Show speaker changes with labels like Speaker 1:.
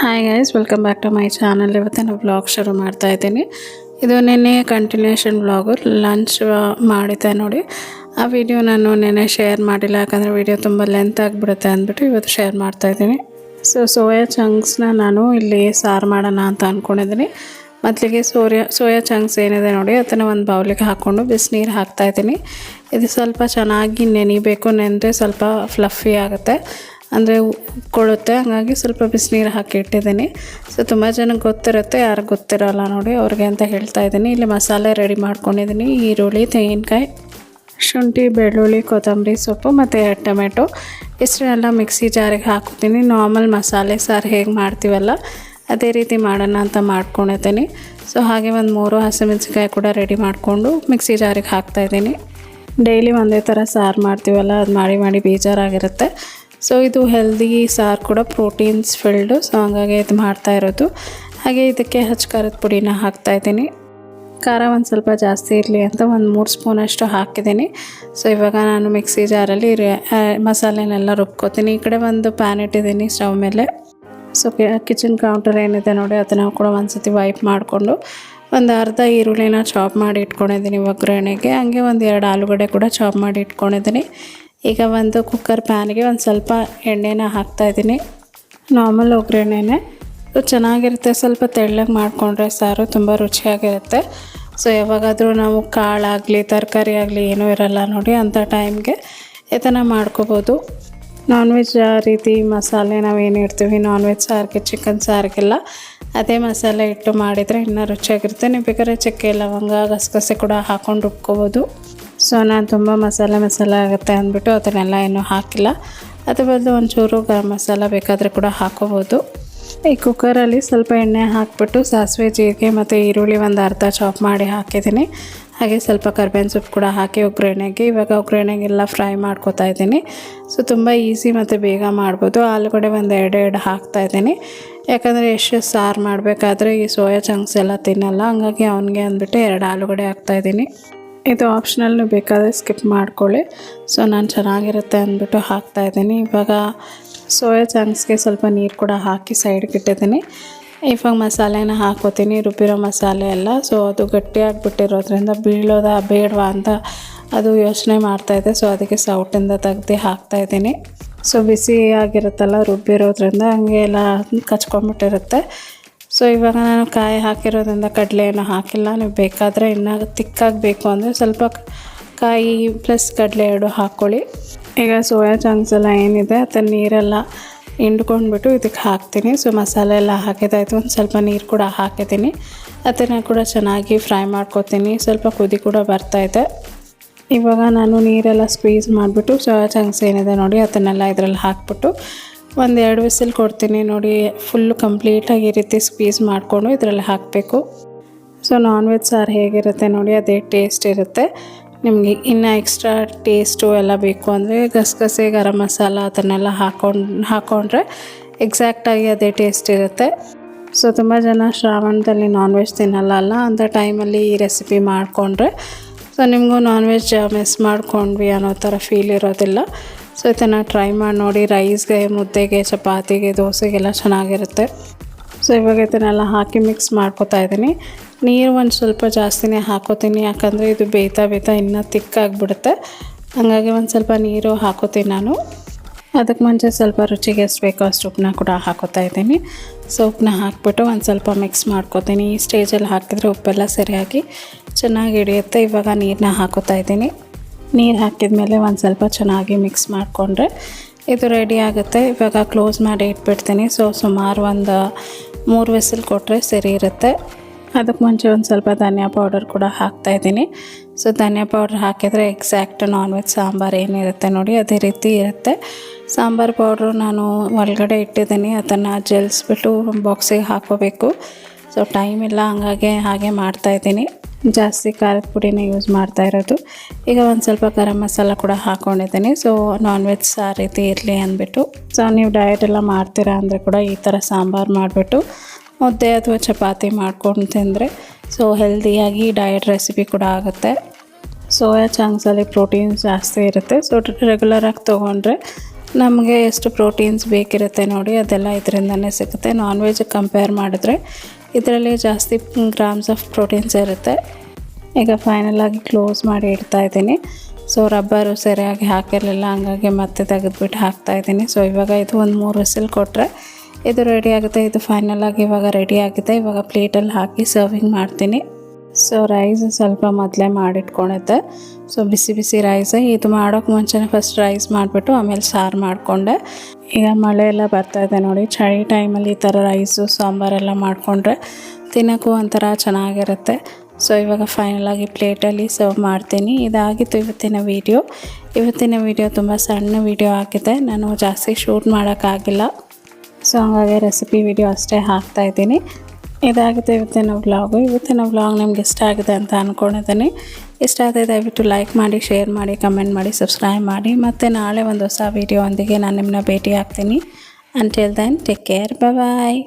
Speaker 1: Hi guys welcome back to my channel ಇವತ್ತಿನ blog ಶುರು ಮಾಡ್ತಾ ಇದ್ದೀನಿ. ಇದು ನಿನ್ನೆ ಕಂಟಿನ್ಯೂಷನ್ ಬ್ಲಾಗು ಲಂಚ್ ಮಾಡಿದ್ದೆ ನೋಡಿ. ಆ ವಿಡಿಯೋ ನಾನು ನೆನ್ನೆ ಶೇರ್ ಮಾಡಿಲ್ಲ, ಯಾಕಂದರೆ ವಿಡಿಯೋ ತುಂಬ ಲೆಂತ್ ಆಗಿಬಿಡುತ್ತೆ ಅಂದ್ಬಿಟ್ಟು ಇವತ್ತು ಶೇರ್ ಮಾಡ್ತಾ ಇದ್ದೀನಿ. ಸೊ ಸೋಯಾ ಚಂಕ್ಸ್ನ ನಾನು ಇಲ್ಲಿ ಸಾರು ಮಾಡೋಣ ಅಂತ ಅಂದ್ಕೊಂಡಿದ್ದೀನಿ ಮೊದಲಿಗೆ ಸೋರ್ಯ ಸೋಯಾ ಚಂಕ್ಸ್ ಏನಿದೆ ನೋಡಿ, ಅದನ್ನು ಒಂದು ಬೌಲಿಗೆ ಹಾಕ್ಕೊಂಡು ಬಿಸಿನೀರು ಹಾಕ್ತಾಯಿದ್ದೀನಿ ಇದು ಸ್ವಲ್ಪ ಚೆನ್ನಾಗಿ ನೆನಿಬೇಕು ನೆನೆದ್ರೆ ಸ್ವಲ್ಪ ಫ್ಲಫಿ ಆಗುತ್ತೆ. ಅಂದರೆ ಕೊಳುತ್ತೆ ಹಾಗಾಗಿ ಸ್ವಲ್ಪ ಬಿಸಿನೀರು ಹಾಕಿ ಇಟ್ಟಿದ್ದೀನಿ. ಸೊ ತುಂಬ ಜನಕ್ಕೆ ಗೊತ್ತಿರುತ್ತೆ, ಯಾರು ಗೊತ್ತಿರೋಲ್ಲ ನೋಡಿ, ಅವ್ರಿಗೆ ಅಂತ ಹೇಳ್ತಾ ಇದ್ದೀನಿ. ಇಲ್ಲಿ ಮಸಾಲೆ ರೆಡಿ ಮಾಡ್ಕೊಂಡಿದ್ದೀನಿ. ಈರುಳ್ಳಿ, ತೆಂಗಿನಕಾಯಿ, ಶುಂಠಿ, ಬೆಳ್ಳುಳ್ಳಿ, ಕೊತ್ತಂಬರಿ ಸೊಪ್ಪು ಮತ್ತು ಟೊಮೆಟೊ. ಇಷ್ಟನ್ನೆಲ್ಲ ಮಿಕ್ಸಿ ಜಾರಿಗೆ ಹಾಕ್ತೀನಿ. ನಾರ್ಮಲ್ ಮಸಾಲೆ ಸಾರು ಹೇಗೆ ಮಾಡ್ತೀವಲ್ಲ, ಅದೇ ರೀತಿ ಮಾಡೋಣ ಅಂತ ಮಾಡ್ಕೊಂಡಿದ್ದೀನಿ. ಸೊ ಹಾಗೆ ಒಂದು ಮೂರು ಹಸಿಮೆಣಸಿನ್ಕಾಯಿ ಕೂಡ ರೆಡಿ ಮಾಡಿಕೊಂಡು ಮಿಕ್ಸಿ ಜಾರಿಗೆ ಹಾಕ್ತಾಯಿದ್ದೀನಿ ಡೈಲಿ ಒಂದೇ ಥರ ಸಾರು ಮಾಡ್ತೀವಲ್ಲ, ಅದು ಮಾಡಿ ಮಾಡಿ ಬೇಜಾರಾಗಿರುತ್ತೆ. ಸೊ ಇದು ಹೆಲ್ದಿ ಸಾರು ಕೂಡ ಪ್ರೋಟೀನ್ಸ್ ಫಿಲ್ಡು ಸೊ ಹಂಗಾಗಿ ಇದು ಮಾಡ್ತಾ ಇರೋದು. ಹಾಗೆ ಇದಕ್ಕೆ ಹಚ್ಚ ಖಾರದ ಪುಡಿನ ಹಾಕ್ತಾಯಿದ್ದೀನಿ ಖಾರ ಒಂದು ಸ್ವಲ್ಪ ಜಾಸ್ತಿ ಇರಲಿ ಅಂತ ಒಂದು ಮೂರು ಸ್ಪೂನಷ್ಟು ಹಾಕಿದ್ದೀನಿ. ಸೊ ಇವಾಗ ನಾನು ಮಿಕ್ಸಿ ಜಾರಲ್ಲಿ ಮಸಾಲೆನೆಲ್ಲ ರುಬ್ಕೋತೀನಿ. ಈ ಕಡೆ ಒಂದು ಪ್ಯಾನ್ ಇಟ್ಟಿದ್ದೀನಿ ಸ್ಟವ್ ಮೇಲೆ. ಸೊ ಕಿಚನ್ ಕೌಂಟರ್ ಏನಿದೆ ನೋಡಿ, ಅದನ್ನು ಕೂಡ ಒಂದು ಸತಿ ವೈಪ್ ಮಾಡಿಕೊಂಡು ಒಂದು ಅರ್ಧ ಈರುಳ್ಳಿನ ಚಾಪ್ ಮಾಡಿ ಇಟ್ಕೊಂಡಿದ್ದೀನಿ ಒಗ್ಗರಣೆಗೆ. ಹಂಗೆ ಒಂದು ಎರಡು ಆಲೂಗಡ್ಡೆ ಕೂಡ ಚಾಪ್ ಮಾಡಿ ಇಟ್ಕೊಂಡಿದ್ದೀನಿ. ಈಗ ಒಂದು ಕುಕ್ಕರ್ ಪ್ಯಾನ್ಗೆ ಒಂದು ಸ್ವಲ್ಪ ಎಣ್ಣೆನ ಹಾಕ್ತಾಯಿದ್ದೀನಿ ನಾರ್ಮಲ್ ಒಗ್ಗರಣೆನೇ. ಚೆನ್ನಾಗಿರುತ್ತೆ. ಸ್ವಲ್ಪ ತೆಳ್ಳಗೆ ಮಾಡಿಕೊಂಡ್ರೆ ಸಾರು ತುಂಬ ರುಚಿಯಾಗಿರುತ್ತೆ. ಸೊ ಯಾವಾಗಾದರೂ ನಾವು ಕಾಳಾಗಲಿ ತರಕಾರಿ ಆಗಲಿ ಏನೂ ಇರಲ್ಲ ನೋಡಿ ಅಂಥ ಟೈಮ್ಗೆ ಇದನ್ನು ಮಾಡ್ಕೋಬೋದು. ನಾನ್ ವೆಜ್ ರೀತಿ ಮಸಾಲೆ ನಾವೇನು ಇಡ್ತೀವಿ? ನಾನ್ ವೆಜ್ ಸಾರಿಗೆ ಚಿಕನ್ ಸಾರಿಗೆಲ್ಲ ಅದೇ ಮಸಾಲೆ ಇಟ್ಟು ಮಾಡಿದರೆ ಇನ್ನೂ ರುಚಿಯಾಗಿರುತ್ತೆ. ನೀವು ಬೇಕಾದ್ರೆ ಚಕ್ಕೆ, ಲವಂಗ, ಗಸಗಸೆ ಕೂಡ ಹಾಕ್ಕೊಂಡು ರುಬ್ಕೋಬೋದು. ಸೊ ನಾನು ತುಂಬ ಮಸಾಲೆ ಮಸಾಲೆ ಆಗುತ್ತೆ ಅಂದ್ಬಿಟ್ಟು ಅದನ್ನೆಲ್ಲ ಏನೂ ಹಾಕಿಲ್ಲ. ಅದ್ರ ಬದಲು ಒಂಚೂರು ಗರಂ ಮಸಾಲ ಬೇಕಾದರೆ ಕೂಡ ಹಾಕೋಬೋದು. ಈ ಕುಕ್ಕರಲ್ಲಿ ಸ್ವಲ್ಪ ಎಣ್ಣೆ ಹಾಕ್ಬಿಟ್ಟು ಸಾಸಿವೆ, ಜೀರಿಗೆ ಮತ್ತು ಈರುಳ್ಳಿ ಒಂದು ಅರ್ಧ ಚಾಪ್ ಮಾಡಿ ಹಾಕಿದ್ದೀನಿ. ಹಾಗೆ ಸ್ವಲ್ಪ ಕರ್ಬೇವಿನ ಸೊಪ್ಪು ಕೂಡ ಹಾಕಿ ಒಗ್ಗರಣೆಗೆ. ಇವಾಗ ಒಗ್ಗರಣೆಗೆಲ್ಲ ಫ್ರೈ ಮಾಡ್ಕೋತಾ ಇದ್ದೀನಿ. ಸೊ ತುಂಬ ಈಸಿ ಮತ್ತು ಬೇಗ ಮಾಡ್ಬೋದು. ಆಲೂಗಡೆ ಒಂದು ಎರಡು ಎರಡು ಹಾಕ್ತಾ ಇದ್ದೀನಿ. ಯಾಕಂದರೆ ಎಷ್ಟು ಸಾರು ಮಾಡಬೇಕಾದ್ರೆ ಈ ಸೋಯಾ ಚಂಕ್ಸ್ ಎಲ್ಲ ತಿನ್ನಲ್ಲ. ಹಂಗಾಗಿ ಅವನಿಗೆ ಅಂದ್ಬಿಟ್ಟು ಎರಡು ಆಲೂಗಡೆ ಹಾಕ್ತಾಯಿದ್ದೀನಿ ಇದು ಆಪ್ಷನಲ್ ಬೇಕಾದರೆ ಸ್ಕಿಪ್ ಮಾಡ್ಕೊಳ್ಳಿ. ಸೊ, ನಾನು ಚೆನ್ನಾಗಿರುತ್ತೆ ಅಂದ್ಬಿಟ್ಟು ಹಾಕ್ತಾ ಇದ್ದೀನಿ. ಇವಾಗ ಸೋಯಾ ಚಂಕ್ಸ್ಗೆ ಸ್ವಲ್ಪ ನೀರು ಕೂಡ ಹಾಕಿ ಸೈಡ್ಗೆ ಇಟ್ಟಿದ್ದೀನಿ. ಇವಾಗ ಮಸಾಲೆನ ಹಾಕೋತೀನಿ. ರುಬ್ಬಿರೋ ಮಸಾಲೆ ಎಲ್ಲ. ಸೊ, ಅದು ಗಟ್ಟಿಯಾಗಿಬಿಟ್ಟಿರೋದ್ರಿಂದ ಬೀಳೋದ ಬೇಡವಾ ಅಂತ ಅದು ಯೋಚನೆ ಮಾಡ್ತಾಯಿದ್ದೆ ಸೊ, ಅದಕ್ಕೆ ಸೌಟಿಂದ ತೆಗ್ದು ಹಾಕ್ತಾಯಿದ್ದೀನಿ ಸೊ ಬಿಸಿ ಆಗಿರುತ್ತಲ್ಲ ರುಬ್ಬಿರೋದ್ರಿಂದ ಹಂಗೆ ಎಲ್ಲ ಕಚ್ಕೊಂಡ್ಬಿಟ್ಟಿರುತ್ತೆ. ಸೊ ಇವಾಗ ನಾನು ಕಾಯಿ ಹಾಕಿರೋದ್ರಿಂದ ಕಡಲೆ ಹಾಕಿಲ್ಲ. ನೀವು ಬೇಕಾದರೆ ಇನ್ನೂ ತಿಕ್ಕಾಗಬೇಕು ಅಂದರೆ ಸ್ವಲ್ಪ ಕಾಯಿ ಪ್ಲಸ್ ಕಡಲೆ ಎರಡು ಹಾಕ್ಕೊಳ್ಳಿ ಈಗ ಸೋಯಾ ಚಂಕ್ಸ್ ಎಲ್ಲ ಏನಿದೆ, ಅದನ್ನು ನೀರೆಲ್ಲ ಹಿಂಡ್ಕೊಂಡ್ಬಿಟ್ಟು ಇದಕ್ಕೆ ಹಾಕ್ತೀನಿ. ಸೊ ಮಸಾಲೆ ಎಲ್ಲ ಹಾಕಿದಾಯ್ತು ಒಂದು ಸ್ವಲ್ಪ ನೀರು ಕೂಡ ಹಾಕಿದ್ದೀನಿ. ಅದನ್ನು ಕೂಡ ಚೆನ್ನಾಗಿ ಫ್ರೈ ಮಾಡ್ಕೊತೀನಿ. ಸ್ವಲ್ಪ ಕುದಿ ಕೂಡ ಬರ್ತಾಯಿದೆ ಇವಾಗ ನಾನು ನೀರೆಲ್ಲ ಸ್ಕ್ವೀಸ್ ಮಾಡಿಬಿಟ್ಟು ಸೋಯಾ ಚಂಕ್ಸ್ ಏನಿದೆ ನೋಡಿ, ಅದನ್ನೆಲ್ಲ ಇದರಲ್ಲಿ ಹಾಕ್ಬಿಟ್ಟು ಒಂದು ಎರಡು ವಿಸಿಲ್ ಕೊಡ್ತೀನಿ ನೋಡಿ ಫುಲ್ಲು ಕಂಪ್ಲೀಟಾಗಿ ಈ ರೀತಿ ಸ್ಪೀಸ್ ಮಾಡಿಕೊಂಡು ಇದರಲ್ಲಿ ಹಾಕಬೇಕು. ಸೊ ನಾನ್ ವೆಜ್ ಸಾರು ಹೇಗಿರುತ್ತೆ ನೋಡಿ, ಅದೇ ಟೇಸ್ಟ್ ಇರುತ್ತೆ. ನಿಮಗೆ ಇನ್ನು ಎಕ್ಸ್ಟ್ರಾ ಟೇಸ್ಟು ಎಲ್ಲ ಬೇಕು ಅಂದರೆ ಗಸಗಸೆ, ಗರಂ ಮಸಾಲ ಅದನ್ನೆಲ್ಲ ಹಾಕೊಂಡು ಹಾಕ್ಕೊಂಡ್ರೆ ಎಕ್ಸಾಕ್ಟಾಗಿ ಅದೇ ಟೇಸ್ಟ್ ಇರುತ್ತೆ. ಸೊ ತುಂಬ ಜನ ಶ್ರಾವಣದಲ್ಲಿ ನಾನ್ ವೆಜ್ ತಿನ್ನಲ್ಲ ಅಲ್ಲ ಅಂಥ ಟೈಮಲ್ಲಿ ಈ ರೆಸಿಪಿ ಮಾಡಿಕೊಂಡ್ರೆ. ಸೊ ನಿಮಗೂ ನಾನ್ ವೆಜ್ ಮಿಸ್ ಮಾಡ್ಕೊಂಡ್ವಿ ಅನ್ನೋ ಥರ ಫೀಲ್ ಇರೋದಿಲ್ಲ. ಸೊ ಇದನ್ನು ಟ್ರೈ ಮಾಡಿ ನೋಡಿ ರೈಸ್ಗೆ ಮುದ್ದೆಗೆ, ಚಪಾತಿಗೆ, ದೋಸೆಗೆಲ್ಲ ಚೆನ್ನಾಗಿರುತ್ತೆ. ಸೊ ಇವಾಗ ಇದನ್ನೆಲ್ಲ ಹಾಕಿ ಮಿಕ್ಸ್ ಮಾಡ್ಕೋತಾ ಇದ್ದೀನಿ. ನೀರು ಒಂದು ಸ್ವಲ್ಪ ಜಾಸ್ತಿನೇ ಹಾಕೋತೀನಿ, ಯಾಕಂದರೆ ಇದು ಬೇಯ್ತಾ ಬೇಯ್ತಾ ಇನ್ನೂ ತಿಕ್ಕಾಗಿಬಿಡುತ್ತೆ ಹಾಗಾಗಿ ಒಂದು ಸ್ವಲ್ಪ ನೀರು ಹಾಕೋತೀನಿ ನಾನು. ಅದಕ್ಕೆ ಮುಂಚೆ ಸ್ವಲ್ಪ ರುಚಿಗೆ ಎಷ್ಟು ಬೇಕೋ ಅಷ್ಟು ಉಪ್ಪನ್ನ ಕೂಡ ಹಾಕೋತಾ ಇದ್ದೀನಿ. ಸೊ ಉಪ್ಪನ್ನ ಹಾಕ್ಬಿಟ್ಟು ಒಂದು ಸ್ವಲ್ಪ ಮಿಕ್ಸ್ ಮಾಡ್ಕೊತೀನಿ. ಈ ಸ್ಟೇಜಲ್ಲಿ ಹಾಕಿದರೆ ಉಪ್ಪೆಲ್ಲ ಸರಿಯಾಗಿ ಚೆನ್ನಾಗಿ ಹಿಡಿಯುತ್ತೆ. ಇವಾಗ ನೀರನ್ನ ಹಾಕೋತಾ ಇದ್ದೀನಿ. ನೀರು ಹಾಕಿದ ಮೇಲೆ ಒಂದು ಸ್ವಲ್ಪ ಚೆನ್ನಾಗಿ ಮಿಕ್ಸ್ ಮಾಡಿಕೊಂಡ್ರೆ ಇದು ರೆಡಿ ಆಗುತ್ತೆ. ಇವಾಗ ಕ್ಲೋಸ್ ಮಾಡಿ ಇಟ್ಬಿಡ್ತೀನಿ. ಸೊ ಸುಮಾರು ಒಂದು ಮೂರು ವಿಸಿಲ್ ಕೊಟ್ಟರೆ ಸರಿ ಇರುತ್ತೆ. ಅದಕ್ಕೆ ಮುಂಚೆ ಒಂದು ಸ್ವಲ್ಪ ಧನಿಯಾ ಪೌಡರ್ ಕೂಡ ಹಾಕ್ತಾಯಿದ್ದೀನಿ ಸೊ ಧನಿಯಾ ಪೌಡ್ರ್ ಹಾಕಿದರೆ ಎಕ್ಸಾಕ್ಟ್ ನಾನ್ ವೆಜ್ ಸಾಂಬಾರು ಏನಿರುತ್ತೆ ನೋಡಿ, ಅದೇ ರೀತಿ ಇರುತ್ತೆ. ಸಾಂಬಾರು ಪೌಡ್ರು ನಾನು ಒಳಗಡೆ ಇಟ್ಟಿದ್ದೀನಿ. ಅದನ್ನು ಜಲ್ಸ್ಬಿಟ್ಟು ಬಾಕ್ಸಿಗೆ ಹಾಕೋಬೇಕು ಸೊ ಟೈಮ್ ಇಲ್ಲ, ಹಂಗಾಗೆ ಹಾಗೆ ಮಾಡ್ತಾಯಿದ್ದೀನಿ ಜಾಸ್ತಿ ಖಾರದ ಪುಡಿನೇ ಯೂಸ್ ಮಾಡ್ತಾ ಇರೋದು. ಈಗ ಒಂದು ಸ್ವಲ್ಪ ಗರಂ ಮಸಾಲ ಕೂಡ ಹಾಕ್ಕೊಂಡಿದ್ದೀನಿ ಸೊ ನಾನ್ ವೆಜ್ ಆ ರೀತಿ ಇರಲಿ ಅಂದ್ಬಿಟ್ಟು. ಸೊ ನೀವು ಡಯಟ್ ಎಲ್ಲ ಮಾಡ್ತೀರಾ ಅಂದರೆ ಕೂಡ ಈ ಥರ ಸಾಂಬಾರು ಮಾಡಿಬಿಟ್ಟು ಮುದ್ದೆ ಅಥವಾ ಚಪಾತಿ ಮಾಡ್ಕೊಂಡು ತಿಂದರೆ ಸೊ ಹೆಲ್ದಿಯಾಗಿ ಡಯಟ್ ರೆಸಿಪಿ ಕೂಡ ಆಗುತ್ತೆ. ಸೋಯಾ ಚಂಕ್ಸಲ್ಲಿ ಪ್ರೋಟೀನ್ಸ್ ಜಾಸ್ತಿ ಇರುತ್ತೆ. ಸೊ ರೆಗ್ಯುಲರಾಗಿ ತೊಗೊಂಡ್ರೆ ನಮಗೆ ಎಷ್ಟು ಪ್ರೋಟೀನ್ಸ್ ಬೇಕಿರುತ್ತೆ ನೋಡಿ ಅದೆಲ್ಲ ಇದರಿಂದನೇ ಸಿಗುತ್ತೆ. ನಾನ್ ವೆಜ್ ಕಂಪೇರ್ ಮಾಡಿದ್ರೆ ಇದರಲ್ಲಿ ಜಾಸ್ತಿ ಗ್ರಾಮ್ಸ್ ಆಫ್ ಪ್ರೋಟೀನ್ಸ್ ಇರುತ್ತೆ ಈಗ ಫೈನಲ್ ಆಗಿ ಕ್ಲೋಸ್ ಮಾಡಿ ಇಡ್ತಾ ಇದ್ದೀನಿ. ಸೊ ರಬ್ಬರು ಸರಿಯಾಗಿ ಹಾಕಿರಲಿಲ್ಲ, ಹಂಗಾಗಿ ಮತ್ತೆ ತೆಗೆದುಬಿಟ್ಟು ಹಾಕ್ತಾ ಇದ್ದೀನಿ. ಸೊ ಇವಾಗ ಇದು ಒಂದು ಮೂರು ವಿಸಿಲ್ ಕೊಟ್ಟರೆ ಇದು ರೆಡಿ ಆಗುತ್ತೆ. ಇದು ಫೈನಲ್ ಆಗಿ ಇವಾಗ ರೆಡಿ ಆಗಿದೆ. ಇವಾಗ ಪ್ಲೇಟಲ್ಲಿ ಹಾಕಿ ಸರ್ವಿಂಗ್ ಮಾಡ್ತೀನಿ. ಸೊ ರೈಸ್ ಸ್ವಲ್ಪ ಮೊದಲೇ ಮಾಡಿಟ್ಕೊಂಡಿದ್ದೆ. ಸೊ ಬಿಸಿ ಬಿಸಿ ರೈಸ್ ಇದು ಮಾಡೋಕ್ಕೆ ಮುಂಚೆನೇ ಫಸ್ಟ್ ರೈಸ್ ಮಾಡಿಬಿಟ್ಟು ಆಮೇಲೆ ಸಾರು ಮಾಡಿಕೊಂಡೆ. ಈಗ ಮಳೆ ಎಲ್ಲ ಬರ್ತಾ ಇದೆ ನೋಡಿ, ಚಳಿ ಟೈಮಲ್ಲಿ ಈ ಥರ ರೈಸು ಸಾಂಬಾರೆಲ್ಲ ಮಾಡಿಕೊಂಡ್ರೆ ತಿನ್ನೋಕ್ಕೂ ಒಂಥರ ಚೆನ್ನಾಗಿರುತ್ತೆ. ಸೊ ಇವಾಗ ಫೈನಲಾಗಿ ಪ್ಲೇಟಲ್ಲಿ ಸರ್ವ್ ಮಾಡ್ತೀನಿ. ಇದಾಗಿತ್ತು ಇವತ್ತಿನ ವೀಡಿಯೋ ಇವತ್ತಿನ ವೀಡಿಯೋ ತುಂಬ ಸಣ್ಣ ವೀಡಿಯೋ ಆಗಿದೆ. ನಾನು ಜಾಸ್ತಿ ಶೂಟ್ ಮಾಡೋಕ್ಕಾಗಿಲ್ಲ ಸೊ ಹಾಗಾಗಿ ರೆಸಿಪಿ ವಿಡಿಯೋ ಅಷ್ಟೇ ಹಾಕ್ತಾ ಇದಾಗುತ್ತೆ ಇವತ್ತಿನ ವ್ಲಾಗು. ಇವತ್ತಿನ ವ್ಲಾಗ್ ನಿಮ್ಗೆ ಇಷ್ಟ ಆಗಿದೆ ಅಂತ ಅಂದ್ಕೊಂಡಿದ್ದೀನಿ ಇಷ್ಟ ಆದರೆ ದಯವಿಟ್ಟು ಲೈಕ್ ಮಾಡಿ, ಶೇರ್ ಮಾಡಿ, ಕಮೆಂಟ್ ಮಾಡಿ, ಸಬ್ಸ್ಕ್ರೈಬ್ ಮಾಡಿ. ಮತ್ತು ನಾಳೆ ಒಂದು ಹೊಸ ವೀಡಿಯೋ ಒಂದಿಗೆ ನಾನು ನಿಮ್ಮನ್ನ ಭೇಟಿ ಆಗ್ತೀನಿ until then take care bye